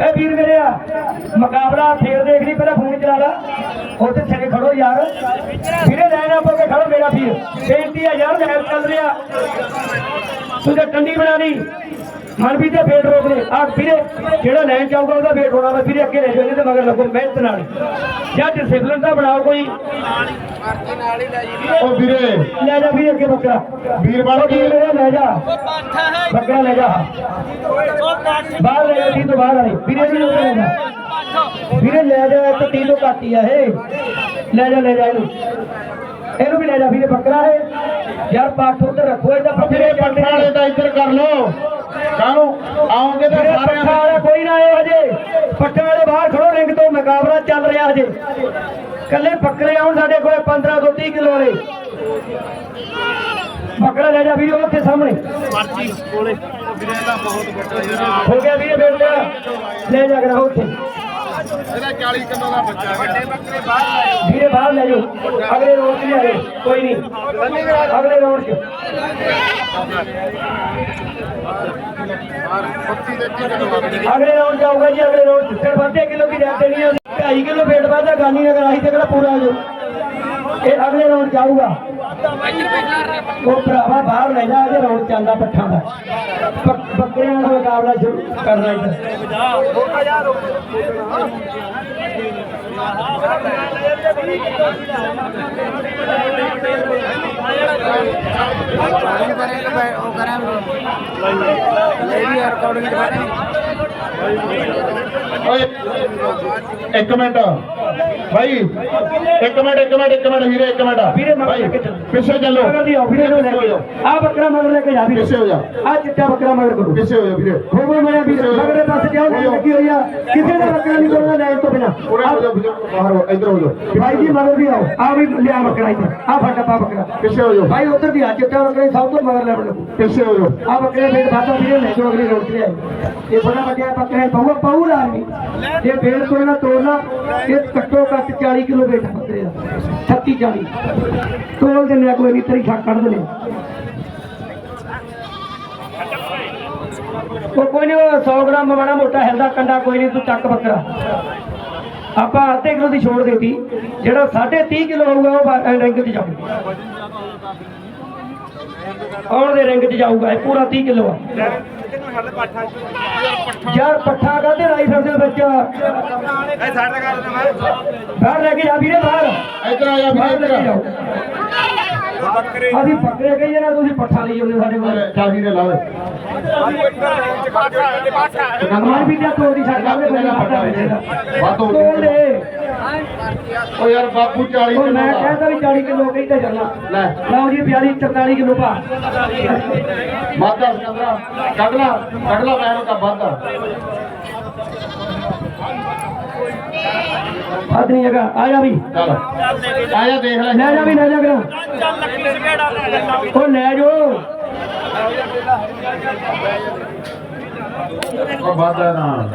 ਇਹ ਵੀਰ ਮੇਰੇ ਆ, ਮੁਕਾਬਲਾ ਫੇਰ ਦੇਖ ਲਈ, ਪਹਿਲਾਂ ਫੋਨ ਚਲਾ ਲਾ। ਉੱਥੇ ਸਿਰੇ ਖੜੋ ਯਾਰ। ਵੀਰੇ, ਲੈਣ ਆਪੋ ਕੇ ਖੜੋ, ਮੇਰਾ ਵੀਰ। ਬੇਨਤੀ ਆ ਯਾਰ ਮੈਚ ਚੱਲ ਰਿਹਾ। ਤੂੰ ਤੇ ਟੰਡੀ ਬਣਾ ਲਈ ਮਨਪ੍ਰੀਤ ਦੇ ਫੇਰ ਰੋਕ ਦੇ ਆ ਵੀਰੇ ਜਿਹੜਾ ਲੈਣ ਚਾਹੂਗਾ ਉਹਦਾ ਵੇਟ ਹੋਣਾ ਵਾ। ਵੀਰੇ ਅੱਗੇ ਲੈ ਜਾਓ ਇਹਦੇ ਮਗਰ ਲੱਗੋ ਮਿਹਨਤ ਨਾਲ। ਜਾਂ ਡਿਸਪਲਿਨ ਦਾ ਬਣਾਓ ਕੋਈ। ਉਹ ਵੀਰੇ ਲੈ ਜਾ ਵੀਰੇ ਅੱਗੇ ਬੱਕਰਾ। ਵੀਰ ਬਣ ਉਹ ਕੇ ਵੀਰ ਮੇਰਾ ਲੈ ਜਾ। ਬੱਕਰਾ ਲੈ ਜਾ। ਬਾਹਰ ਲੈ ਜਾ ਤੀ ਤੋਂ ਬਾਹਰ ਵਾਲੀ। ਵੀਰੇ ਵੀ ਲੈ ਜਾ। ਵੀਰੇ ਲੈ ਜਾ ਇੱਕ ਤੀ ਤੋਂ ਘੱਟ ਹੀ ਆ ਇਹ। ਲੈ ਜਾ ਲੈ ਜਾ ਇਹਨੂੰ। ਇਹਨੂੰ ਵੀ ਲੈ ਜਾ ਵੀਰੇ ਬੱਕਰਾ ਹੈ ਯਾਰ ਪਾਠ ਉੱਧਰ ਰੱਖੋ ਇਹਦਾ ਵੀਰੇ ਪੱਠਾ ਵਾਲੇ ਤਾਂ ਇੱਧਰ ਕਰ ਲੋ ਕਾਹਨੂੰ ਆਉਂਗੇ ਤਾਂ ਵੀਰੇ ਸਾਰਿਆਂ ਵਾਲਾ ਕੋਈ ਨਾ ਆਏ ਹਜੇ। ਪੱਠਾ ਵਾਲੇ ਬਾਹਰ ਖੜੋ ਰਿੰਗ ਤੋਂ ਮੁਕਾਬਲਾ ਚੱਲ ਰਿਹਾ ਹਜੇ। ਕੱਲੇ ਬੱਕਰੇ ਆਉਣ ਸਾਡੇ ਕੋਲੇ 15 ਤੋਂ 30 ਕਿਲੋ ਵਾਲੇ। ਬੱਕਰਾ ਲੈ ਜਾ ਵੀਰੇ ਉੱਥੇ ਸਾਹਮਣੇ। ਹੋ ਗਿਆ ਵੀਰੇ ਬੇਟ ਲੈ। ਜਾ ਕਰਾ ਉੱਥੇ। ਇਹਦਾ 40 ਕਿਲੋ ਦਾ ਬੱਚਾ ਵੱਡੇ ਬੱਕਰੇ ਵੀਰੇ ਬਾਹਰ ਲੈ ਜਾਓ। ਅਗਲੇ ਰੋਡ 'ਚ ਲਿਆਏ ਕੋਈ ਨਹੀਂ। ਅਗਲੇ ਰੋਡ 'ਚ। ਅਗਲੇ ਰੋਡ ਜਾਊਗਾ ਜੀ, ਅਗਲੇ ਰੋਡ 'ਚ। ਸਿਰਫ ਅੱਧੇ ਕਿਲੋ ਦੀ ਰੈਟ ਦੇਣੀ ਹੈ 2.5 ਕਿਲੋ ਵੇਟ ਵਾਧਾ ਗਾਨੀ ਨਗਰ, ਆਹੀ ਤੇ ਕਿਹੜਾ ਪੂਰਾ ਜੋ ਇਹ ਅਗਲੇ ਰੋਡ ਜਾਊਗਾ ਉਹ ਭਰਾਵਾ ਬਾਹਰ ਲੈ ਜਾ, ਅਜੇ ਰੋਡ ਚੱਲਦਾ ਪੱਠਾਂ ਦਾ। ਬ- ਬੱਕਰਿਆਂ ਦਾ ਮੁਕਾਬਲਾ ਸ਼ੁਰੂ ਕਰਨਾ ਇੱਧਰ ਓਏ ਇੱਕ ਮਿੰਟ। ਭਾਈ ਇੱਕ ਮਿੰਟ ਇੱਕ ਮਿੰਟ ਇੱਕ ਮਿੰਟ ਵੀਰੇ ਇੱਕ ਮਿੰਟ। ਵੀਰੇ ਭਾਈ ਪਿੱਛੇ ਚੱਲੋ। ਵੀਰੇ ਨੂੰ ਲੈ ਕੇ ਆ ਬੱਕਰਾ ਮਗਰ ਲੈ ਕੇ ਜਾ ਵੀਰੇ। ਪਿੱਛੇ ਹੋ ਜਾ। ਆ ਚਿੱਟਾ ਬੱਕਰਾ ਮਗਰ ਕਰੋ ਪਿੱਛੇ ਹੋ ਜਾ ਵੀਰੇ। ਹੋਵੇ ਮੇਰਾ ਵੀਰ। ਮਗਰੇ ਪਾਸੇ ਜਾਓ ਨਾ ਲੱਗੀ ਹੋਈ ਆ। ਕਿਸੇ ਦਾ ਬੱਕਰਾ ਨਹੀਂ ਕਰਨਾ ਲੈਣ ਤੋਂ ਬਿਨਾ। ਉਰੇ ਹੋ ਜਾ ਬਾਹਰ ਹੋ ਇੱਧਰ ਹੋ ਜਾ ਭਾਈ ਜੀ ਮਗਰ ਦੀ ਆਓ। ਆ ਵੀ ਲਿਆ ਬੱਕਰਾ ਇੱਧਰ ਆ ਫਟਾ ਪਾ ਬੱਕਰਾ। ਪਿੱਛੇ ਹੋ ਜਾ ਭਾਈ ਉਧਰ ਦੀ ਆ ਚਿੱਟਾ ਬੱਕਰਾ ਹੀ ਸਭ ਤੋਂ ਮਗਰ ਲੈ ਬੜੋ ਪਿੱਛੇ ਹੋ ਜਾ ਆ ਬੱਕਰੇ ਫੇਰ ਬਾਤਾਂ ਵੀਰੇ ਲੈ ਜੋ ਅਗਲੇ ਰੋਡ ਤੇ ਆਏ ਇਹ ਬੜਾ ਵੱਡਿਆ ਬੱਕਰਾ ਪਊਗਾ ਪਊ ਲਾਜ਼ਮੀ ਜੇ ਫੇਰ ਕੋਈ ਨਾ ਤੋੜਨਾ। ਇਹ ਘੱਟੋ ਘੱਟ 40 ਕਿਲੋ ਵੇਟ ਬੱਕਰੇ ਦਾ। 36 40 ਤੋਲ ਦਿੰਦੇ ਕੋਈ ਨਹੀਂ ਤੇਰੀ ਛੱਕ ਕੱਢ ਦਿੰਦੇ ਉਹ ਕੋਈ ਨਹੀਂ 100 ਗ੍ਰਾਮ ਮਾੜਾ ਮੋਟਾ ਹਿਲਦਾ ਕੰਡਾ ਕੋਈ ਨਹੀਂ ਤੂੰ ਚੱਕ ਬੱਕਰਾ। ਆਪਾਂ ਅੱਧੇ ਕਿਲੋ ਦੀ ਛੋੜ ਦੇਤੀ। ਜਿਹੜਾ 30 ਕਿਲੋ ਹੋਊਗਾ ਉਹ ਰਿੰਗ 'ਚ ਜਾਊਗਾ ਆਉਣ ਦੇ ਰਿੰਗ 'ਚ ਜਾਊਗਾ ਇਹ ਪੂਰਾ 30 ਕਿਲੋ ਆ। ਯਾਰ ਪੱਠਾ ਕਾਹਦੇ ਰਾਈ ਫਿਰਦੇ ਵਿੱਚ? ਬਾਹਰ ਲੈ ਕੇ ਜਾ ਵੀਰੇ ਬਾਹਰ। ਇੱਧਰ ਆ ਜਾ ਬਾਹਰ ਲੈ ਕੇ ਜਾਓ। ਅਸੀਂ ਬੱਕਰੇ ਕਹੀਏ ਨਾ ਤੁਸੀਂ ਪੱਠਾ ਲਈ ਜਾਂਦੇ ਸਾਡੇ ਕੋਲ। ਚੱਲ ਵੀਰੇ ਲਾ ਦੇ। ਮਾਰ ਵੀ ਜਾ ਤੋੜੀ ਛੱਡ ਜਾਵੇ ਕੋਈ ਫਾਟਾ ਵਾਧੂ। ਤੋੜ ਦੇ। ਓ ਯਾਰ ਬਾਪੂ 40 ਉਹ ਕਿਲੋ ਮੈਂ ਕਹਿੰਦਾ ਵੀ 40 ਕਿਲੋ ਕਹਿੰਦਾ ਚੱਲਣਾ। ਲੈ। ਲਓ ਜੀ 42 44 ਕਿਲੋ ਭਾ ਵਾਧਾ ਸਕੰਦਰਾ। ਕੱਢ ਲਾ ਕੱਢ ਲਾ ਮੈਂ ਉਹਦਾ ਵਾਧਾ। ਹੱਦ ਨਹੀਂ ਹੈਗਾ। ਆ ਜਾ ਵੀ। ਚੱਲ ਆ ਜਾ ਦੇਖ ਲੈ। ਲੈ ਜਾ ਵੀ ਲੈ ਜਾ ਕਰਾਂ। ਉਹ ਲੈ ਜੋ। ਉਹ ਵਾਧਾ ਨਾ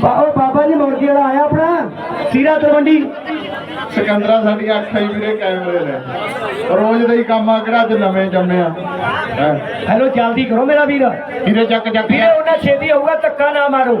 ਬਾਓ ਬਾਬਾ ਜੀ ਮੁਰਗੀ ਵਾਲਾ ਆਇਆ ਆਪਣਾ। ਸੀਰਾ ਤਲਵੰਡੀ। ਸਿਕੰਦਰਾ ਸਾਡੀਆਂ ਅੱਖਾਂ ਹੀ ਵੀਰੇ ਕੈਮਰੇ ਨੇ ਰੋਜ਼ ਦਾ ਹੀ ਕੰਮ ਆ ਕਿਹੜਾ ਅੱਜ ਨਵੇਂ ਜੰਮੇ ਆ। ਹੈਂ। ਹੈਲੋ ਜਲਦੀ ਕਰੋ ਮੇਰਾ ਵੀਰ। ਵੀਰੇ ਚੱਕ ਚੱਕ। ਵੀਰੇ ਉਹਨਾਂ ਛੇਤੀ ਹੋਊਗਾ ਧੱਕਾ ਨਾ ਮਾਰੋ।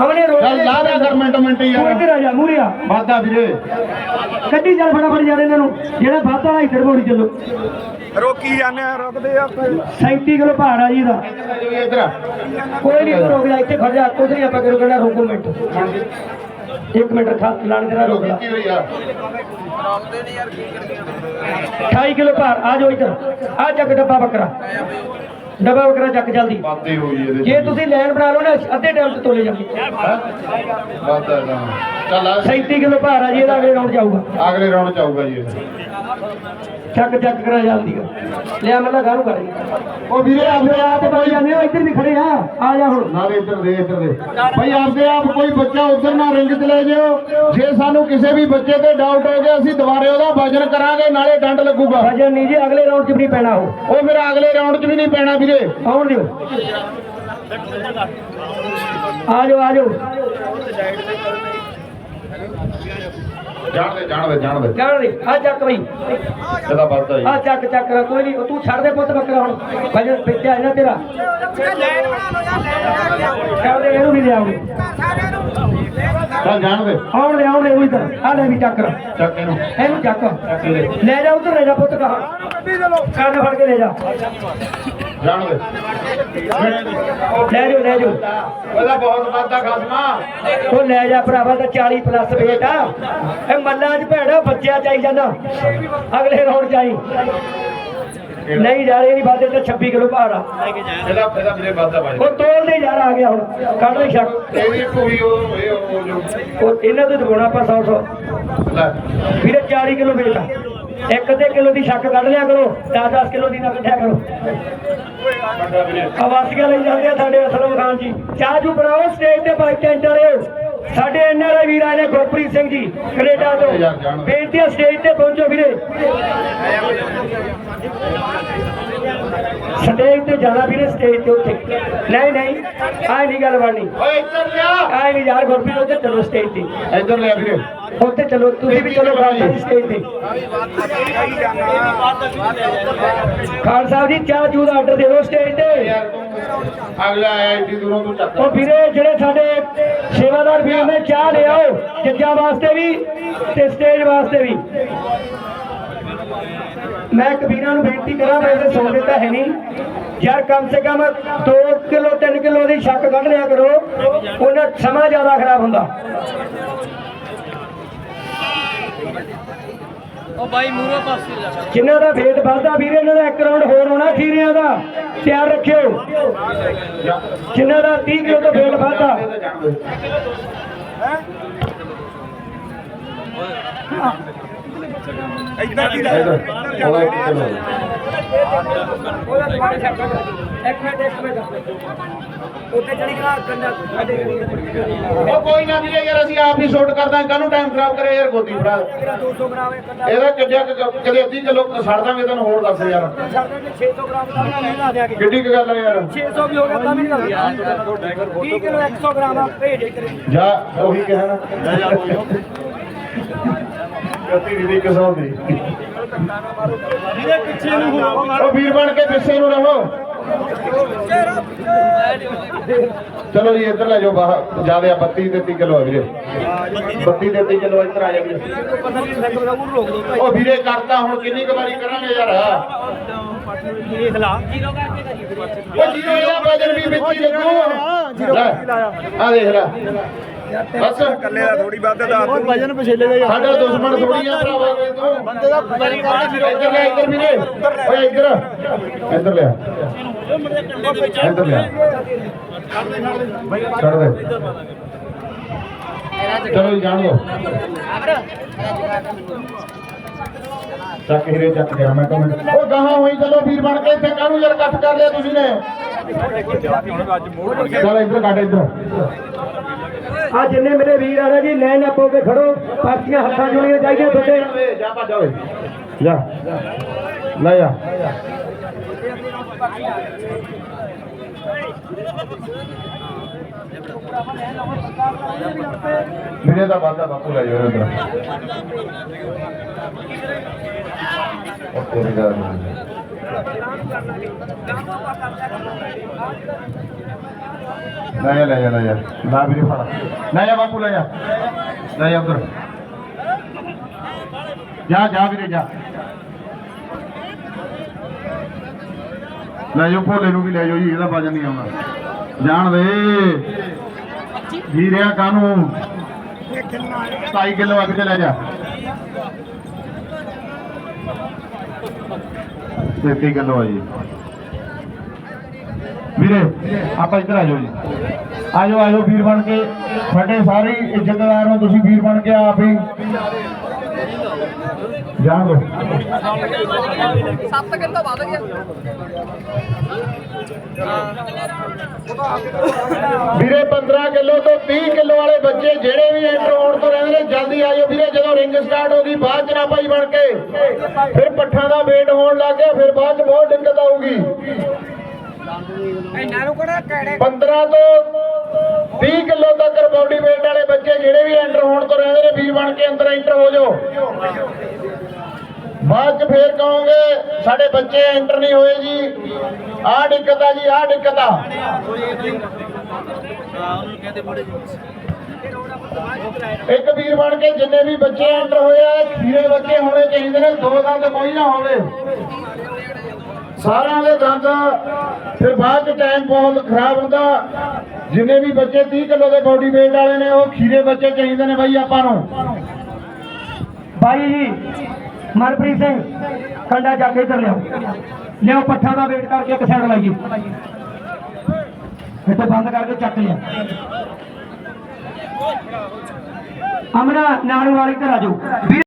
ਹਮਨੇ ਰੋਕ ਚੱਲ ਲਾ ਦੇ ਕਰ ਮਿੰਟ ਮਿੰਟ ਯਾਰ ਇੱਧਰ ਆ ਜਾ ਮੂਰਿਆ ਵਾਧਾ ਵੀਰੇ। ਕੱਢੀ ਚੱਲ ਫਟਾਫਟ ਯਾਰ ਇਹਨਾਂ ਨੂੰ ਜਿਹੜਾ ਵਾਧਾ ਵਾਲਾ ਇੱਧਰ ਮੋੜੀ ਚੱਲੋ। ਰੋਕੀ ਜਾਂਦੇ ਆ ਰੁਕਦੇ ਆ 37 ਕਿਲੋ ਭਾਰ ਆ ਜੀ ਦਾ। ਕੋਈ ਨਹੀਂ ਰੁਕ ਜਾ ਇੱਥੇ ਖੜ ਜਾ। ਕੁਝ ਨਹੀਂ ਆਪਾਂ ਕਰੋ ਕਿਹੜਾ ਰੁਕੋ ਮਿੰਟ। ਇੱਕ ਮਿੰਟ ਖਾ ਲਾਣ ਤੇਰਾ ਰੁਕ ਆ। 28 ਕਿਲੋ ਭਾਰ ਆ ਜਾਓ ਇੱਧਰ। ਆ ਚੱਕ ਡੱਬਾ ਬੱਕਰਾ। ਡੱਬਾ ਬੱਕਰਾ ਚੱਕ ਜਲਦੀ। ਵਾਧੇ ਹੋਈ ਇਹਦੇ ਜੇ ਤੁਸੀਂ ਲਾਈਨ ਬਣਾ ਲਓ ਨਾ ਅੱਧੇ ਟਾਈਮ 'ਚ ਤੋਲੇ ਜਾਂਦੇ ਵਾਧਾ ਨਾ ਚੱਲ ਆ। 37 ਕਿਲੋ ਭਾਰ ਆ ਜੀ ਇਹਦਾ ਅਗਲੇ ਰਾਉਂਡ ਜਾਊਗਾ ਅਗਲੇ ਰਾਉਂਡ ਚ ਆਊਗਾ ਜੀ ਇਹ। ਚੱਕ ਚੱਕ ਕਰਾ ਜਲਦੀ ਲਿਆ ਮੱਲਾ ਗਾਰੂ ਕਰ ਉਹ ਵੀਰੇ ਆਪਣੇ ਆਪ ਤੋਂ ਜਾਂਦੇ ਹੋ ਇੱਧਰ ਵੀ ਖੜੇ ਆ। ਆ ਜਾ ਹੁਣ। ਨਾਲੇ ਇੱਧਰ ਦੇ ਇੱਧਰ ਦੇ। ਭਾਈ ਆਪਦੇ ਆਪ ਕੋਈ ਬੱਚਾ ਉਧਰ ਨਾ ਰਿੰਗ ਤੇ ਲੈ ਜਿਓ ਜੇ ਸਾਨੂੰ ਕਿਸੇ ਵੀ ਬੱਚੇ ਤੇ ਡਾਊਟ ਹੋ ਗਿਆ ਅਸੀਂ ਦੁਬਾਰੇ ਉਹਦਾ ਵਜਨ ਕਰਾਂਗੇ ਨਾਲੇ ਡੰਡ ਲੱਗੂਗਾ। ਵਜਨ ਨਹੀਂ ਜੀ ਅਗਲੇ ਰਾਉਂਡ 'ਚ ਵੀ ਨਹੀਂ ਪੈਣਾ ਉਹ। ਉਹ ਫਿਰ ਅਗਲੇ ਰਾਉਂਡ 'ਚ ਵੀ ਨਹੀਂ ਪੈਣਾ ਵੀਰੇ। ਆਉਣ ਦਿਓ। ਆ ਜਾਓ ਆ ਜਾਓ। ਜਾਣ ਦੇ ਜਾਣ ਦੇ ਜਾਣ ਦੇ ਜਾਣ ਦੇ ਆ ਚੱਕ ਬਈ। ਇਹਦਾ ਵੱਧਦਾ ਆ ਚੱਕ ਚੱਕ ਕੋਈ ਨਹੀਂ। ਤੂੰ ਛੱਡ ਦੇ ਪੁੱਤ ਬੱਕਰਾ ਹੁਣ। ਭਜਨ ਪਿੱਛੇ ਨਾ ਤੇਰਾ। ਛੱਡ ਦੇ ਇਹਨੂੰ ਵੀ ਲਿਆਉਗੇ ਚੱਲ ਜਾਣ ਦੇ ਆਉਣ ਦੇ ਆਉਣ ਦੇ ਉਹ ਇਧਰ। ਆ ਲੈ ਵੀ ਚੱਕ ਚੱਕ ਇਹਨੂੰ। ਇਹਨੂੰ ਚੱਕ। ਲੈ ਜਾ ਉਧਰ ਲੈ ਜਾ ਪੁੱਤ ਕਹਾ। ਕੰਨ ਫੜ ਕੇ ਲੈ ਜਾ। ਜਾਣ ਦੇ ਲੈ ਜਾਓ ਲੈ ਜਾਓ। ਉਹਦਾ ਬਹੁਤ ਵੱਧਦਾ ਖਸਮਾ। ਉਹ ਲੈ ਜਾ ਭਰਾਵਾ ਤਾਂ 40 ਪਲੱਸ ਵੇਟ ਆ। ਇਹ ਮੱਲਾਂ 'ਚ ਭੈੜਾ ਬੱਚਿਆ ਚਾਈ ਜਾਂਦਾ। ਅਗਲੇ ਰੌਣ ਚਾਈ ਨਹੀਂ ਯਾਰ ਇਹ ਨਹੀਂ ਵਾਦੇ ਤੇ 26 ਕਿਲੋ ਭਾਰ ਆ। ਇਹਦਾ ਇਹਦਾ ਮੇਰੇ ਵੱਧਦਾ ਭਾਈ। ਉਹ ਤੋਲ ਦੇ ਯਾਰ ਆ ਗਿਆ ਹੁਣ। ਕੱਢ ਲੈ ਸ਼ੱਕ ਇਹ ਵੀ ਕੋਈ ਉਹ ਇਹ ਉਹ ਜੋ ਉਹ ਇਹਨਾਂ ਤੋਂ ਦਵਾਉਣਾ ਆਪਾਂ 100 100 ਲੈ। ਵੀਰੇ 40 ਕਿਲੋ ਵੇਟ ਆ। ਇੱਕ ਅੱਧੇ ਕਿਲੋ ਦੀ ਸ਼ੱਕ ਕੱਢ ਲਿਆ ਕਰੋ 10-10 ਕਿਲੋ ਦੀ ਨਾ ਕੱਢਿਆ ਕਰੋ। ਵੱਡਾ ਆਵਾਸੀਆਂ ਲਈ ਜਾਂਦੇ ਆ ਸਾਡੇ ਅਸਲਮ ਖਾਨ ਜੀ। ਚਾਹ ਜੂ ਬਣਾਓ ਸਟੇਜ ਤੇ ਬਾਈਕ ਟੈਂਟ ਵਾਲਿਓ। ਸਾਡੇ ਐਨਆਰਆਈ ਵੀਰ ਆਏ ਨੇ ਗੁਰਪ੍ਰੀਤ ਸਿੰਘ ਜੀ, ਕੈਨੇਡਾ ਤੋਂ। ਬੇਨਤੀ ਸਟੇਜ ਤੇ ਪਹੁੰਚੋ ਵੀਰੇ। ਸਟੇਜ ਤੇ ਜਾਣਾ ਵੀਰੇ ਸਟੇਜ ਤੇ ਉੱਥੇ ਨਹੀਂ ਨਹੀਂ ਆਹ ਨਹੀਂ ਗੱਲ ਬਣਨੀ। ਓਏ ਇੱਧਰ ਲਿਆ। ਆਹ ਨਹੀਂ ਯਾਰ ਗੁਰਪ੍ਰੀਤ ਉੱਥੇ ਚਲੋ ਸਟੇਜ ਤੇ। ਇੱਧਰ ਲਿਆ ਵੀਰੇ। ਉੱਥੇ ਚਲੋ ਤੁਸੀਂ ਵੀ ਚਲੋ ਜੀ ਸਟੇਜ ਤੇ। ਖਾਨ ਸਾਹਿਬ ਜੀ ਚਾਹ ਜੂ ਦਾ ਆਰਡਰ ਦੇ ਦਿਓ ਸਟੇਜ ਤੇ। ਅਗਲਾ ਆਇਆ ਏਡੀ ਦੂਰੋਂ ਤੂੰ ਚੱਕ। ਉਹ ਵੀਰੇ ਜਿਹੜੇ ਸਾਡੇ ਸੇਵਾਦਾਰ ਵੀਰ ਨੇ ਚਾਹ ਲਿਆਓ ਜੱਜਾਂ ਵਾਸਤੇ ਵੀ ਤੇ ਸਟੇਜ ਵਾਸਤੇ ਵੀ। ਮੈਂ ਕਬੀਰਾਂ ਨੂੰ ਬੇਨਤੀ ਕਰਾਂ ਮੈਂ ਤੇ ਸੌਦੇ ਤਾਂ ਹੈ ਨਹੀਂ। ਯਾਰ ਕਮ ਸੇ ਕਮ 2 ਕਿਲੋ 3 ਕਿਲੋ ਦੀ ਸ਼ੱਕ ਕੱਢ ਲਿਆ ਕਰੋ ਉਹਨਾਂ ਸਮਾਂ ਜ਼ਿਆਦਾ ਖਰਾਬ ਹੁੰਦਾ। ਉਹ ਬਾਈ ਮੂਰੇ ਪਾਸੇ ਜਾ। ਜਿਨ੍ਹਾਂ ਦਾ ਵੇਟ ਵੱਧਦਾ ਵੀਰੇ ਇਹਨਾਂ ਦਾ ਇੱਕ ਰਾਉਂਡ ਹੋਰ ਹੋਣਾ ਖੀਰਿਆਂ ਦਾ। ਤਿਆਰ ਰੱਖਿਓ। ਜਿਨ੍ਹਾਂ ਦਾ 30 ਕਿਲੋ ਤੋਂ ਵੇਟ ਵੱਧਦਾ। ਦੇ ਇੱਧਰ ਦੀ ਇੱਕ ਕਿਲੋ ਇੱਕ ਮਿੰਟ ਇੱਕ ਮਿੰਟ ਉੱਤੇ ਚੜੀ ਗਿਆ ਕੰਡਾ ਸਾਡੇ ਉਹ ਕੋਈ ਨਾ ਵੀਰੇ ਯਾਰ ਅਸੀਂ ਆਪ ਹੀ ਸ਼ੂਟ ਕਰਦਾ ਕਾਹਨੂੰ ਟਾਈਮ ਖਰਾਬ ਕਰੇ ਯਾਰ ਗੋਦੀ ਫੜਾ। 200 ਗ੍ਰਾਮ ਇਹਦਾ ਕਿੱਜਾ ਕਦੇ ਅੱਧੀ ਕਿਲੋ ਛੱਡ ਦਾਂਗੇ ਤੈਨੂੰ ਹੋਰ ਦੱਸ ਯਾਰ। ਸਾਡੇ 600 ਗ੍ਰਾਮ ਦਾ ਨਹੀਂ ਲਾ ਦਿਆਂਗੇ ਕਿੱਡੀ ਕੁ ਗੱਲ ਹੈ ਯਾਰ। 600 ਵੀ ਹੋ ਗਿਆ ਤਾਂ ਵੀ ਨਹੀਂ ਲੱਗਦਾ 30 ਕਿਲੋ 100 ਗ੍ਰਾਮ ਭੇਜ ਇੱਧਰ ਜਾ ਉਹੀ ਕਹਿਣਾ। ਜਾ ਜਾ ਕੋਈ ਗਤੀ ਦੀ ਕਿਸੋਂ ਦੀ। ਜਿਹਦੇ ਪਿੱਛੇ ਨੂੰ ਹੋ ਉਹ ਵੀਰ ਬਣ ਕੇ ਪਿੱਛੇ ਨੂੰ ਰਹੋ। ਚਲੋ ਜੀ ਇੱਧਰ ਲੈ ਜਾਓ ਬਾਹਰ। ਜ਼ਿਆਦਾ 32 33 ਕਿਲੋ ਹੈ ਵੀਰੇ। 32 33 ਕਿਲੋ ਇੱਧਰ ਆ ਜਾ ਵੀਰੇ। ਉਹ ਵੀਰੇ ਕਰਤਾ ਹੁਣ ਕਿੰਨੀ ਕੁ ਵਾਰੀ ਕਰਾਂਗੇ ਯਾਰ? ਦੇਖ ਲਾ ਉਹ ਜੀਰੋ ਇਹਦਾ ਵਜਨ ਵੀ ਵਿੱਚ ਹੀ ਲੱਗੂ। ਲੈ ਆ ਦੇਖ ਲੈ। ਬਸ। ਕੱਲੇ ਦਾ ਥੋੜੀ ਵੱਧ ਦਾ ਵਜਨ ਪਛੇਲੇ ਦਾ ਸਾਡਾ ਦੁਸ਼ਮਣ ਥੋੜੀ ਆ ਭਰਾਵਾ। ਬੰਦੇ ਦਾ ਵਜਨ ਕਰਕੇ ਜੀਰੋ ਇੱਧਰ ਲੈ ਇੱਧਰ ਵੀਰੇ ਓਏ ਇੱਧਰ। ਇੱਧਰ ਲਿਆ। ਇੱਧਰ ਲਿਆ। ਛੱਡ ਦੇ। ਚਲੋ ਜਾਣ ਦੋ। ਚੱਕ ਹੀਰੇ ਚੱਕ ਗਿਆ ਮੈਂ ਕਮੈਂਟ ਉਹ ਗਾਹਾਂ ਹੋਈ ਚਲੋ ਵੀਰ ਬਣ ਕੇ ਇੱਥੇ ਕਾਹਨੂੰ ਯਾਰ ਕੱਟ ਕਰ ਲਿਆ ਤੁਸੀਂ ਨੇ? ਚਲ ਇੱਧਰ ਕੱਟ ਇੱਧਰ। ਆ ਜਿੰਨੇ ਮੇਰੇ ਵੀਰ ਆ ਰਹੇ ਜੀ ਲੈਣ ਅਪ ਕੇ ਖੜੋ, ਪਾਰਟੀਆਂ ਹੱਥਾਂ ਜੋੜੀਆਂ ਚਾਹੀਦੀਆਂ ਤੁਹਾਡੇ। ਜਾ ਭੱਜ ਓਏ ਜਾ ਲੈ ਜਾ। ਵੀਰੇ ਦਾ ਵਾਦਾ ਬਾਪੂ ਲੈ ਜਾਓ ਇਧਰ। ਉਹ ਤੇਰੀ ਦਾ ਲੈ ਜਾ ਲੈ ਜਾ ਲੈ ਜਾ। ਨਾ ਵੀਰੇ, ਫੜ। ਲੈ ਜਾ ਬਾਪੂ, ਲੈ ਜਾ। ਲੈ ਜਾ ਉਧਰ। ਜਾ ਜਾ ਵੀਰੇ, ਜਾ। ਲੈ ਜਾਓ, ਭੋਲੇ ਨੂੰ ਵੀ ਲੈ ਜਾਓ ਜੀ, ਇਹਦਾ ਵਜਨ ਨਹੀਂ ਆਉਣਾ ਜਾਣ ਦੇ। ਵੀਰਿਆ ਕਾਨੂੰ 27 ਕਿਲੋ ਅੱਗ ਤੇ ਲੈ ਜਾ। 33 ਕਿਲੋ ਆ ਜੀ। ਵੀਰੇ ਆਪਾਂ ਇੱਧਰ ਆ ਜਾਓ ਜੀ। ਆ ਜਾਓ ਆ ਜਾਓ ਵੀਰ ਬਣ ਕੇ। ਸਾਡੇ ਸਾਰੇ ਇੱਜ਼ਤਦਾਰ ਹੋ ਤੁਸੀਂ ਵੀਰ ਬਣ ਕੇ ਆਪ ਹੀ। ਜਾਣ ਦੋ। 7 ਕਿਲੋ ਵੱਧ ਗਿਆ। ਵੀਰੇ 15 ਕਿਲੋ ਤੋਂ 30 ਕਿਲੋ ਵਾਲੇ ਬੱਚੇ ਜਿਹੜੇ ਵੀ ਐਂਟਰ ਹੋਣ ਤੋਂ ਰਹਿੰਦੇ ਨੇ ਜਲਦੀ ਆਇਓ ਵੀਰੇ। ਜਦੋਂ ਰਿੰਗ ਸਟਾਰਟ ਹੋ ਗਈ ਬਾਅਦ ਚ ਨਾ ਭਾਈ ਬਣ ਕੇ। ਫਿਰ ਪੱਠਾਂ ਦਾ ਵੇਟ ਹੋਣ ਲੱਗ ਗਿਆ ਫਿਰ ਬਾਅਦ ਚ ਬਹੁਤ ਦਿੱਕਤ ਆਊਗੀ। 15 ਤੋਂ 30 ਕਿਲੋ ਤੱਕ ਬਾਡੀ ਵੇਟ ਵਾਲੇ ਬੱਚੇ ਜਿਹੜੇ ਵੀ ਐਂਟਰ ਹੋਣ ਤੋਂ ਰਹਿੰਦੇ ਨੇ ਵੀਰ ਬਣ ਕੇ ਅੰਦਰ ਐਂਟਰ ਹੋ ਜਾਓ। ਬਾਅਦ ਚ ਫੇਰ ਕਹੋਗੇ, ਸਾਡੇ ਬੱਚੇ ਐਂਟਰ ਨਹੀਂ ਹੋਏ ਜੀ। ਆਹ ਦਿੱਕਤ ਆ ਜੀ, ਆਹ ਦਿੱਕਤ ਆ। ਇੱਕ ਵੀਰ ਬਣ ਕੇ ਜਿੰਨੇ ਵੀ ਬੱਚੇ ਐਂਟਰ ਹੋਏ ਆ, ਖੀਰੇ ਬੱਚੇ ਹੋਣੇ ਚਾਹੀਦੇ ਨੇ, ਦੋ ਦੰਦ ਕੋਈ ਨਾ ਹੋਵੇ। ਸਾਰਿਆਂ ਦੇ ਦੰਦ ਫਿਰ ਬਾਅਦ ਚ ਟਾਈਮ ਬਹੁਤ ਖਰਾਬ ਹੁੰਦਾ। ਜਿੰਨੇ ਵੀ ਬੱਚੇ 30 ਕਿਲੋ ਦੇ ਬੋਡੀ weight ਵਾਲੇ ਨੇ, ਉਹ ਖੀਰੇ ਬੱਚੇ ਚਾਹੀਦੇ ਨੇ ਬਾਈ ਆਪਾਂ ਨੂੰ। ਬਾਈ ਜੀ, ਮਨਪ੍ਰੀਤ ਸਿੰਘ, ਕੰਡਾ ਜਾ ਕੇ ਇੱਧਰ ਲਿਆਓ। ਲਿਆਓ ਪੱਠਾ ਦਾ ਵੇਟ ਕਰਕੇ ਇੱਕ ਸਾਈਡ ਲਾਈਏ। ਇੱਥੇ ਬੰਦ ਕਰਕੇ ਚੱਕ ਲਿਆ। ਅਮਰਾ, ਨਾਨੂ ਵਾਲੀ ਘਰ ਆ ਜਾਓ।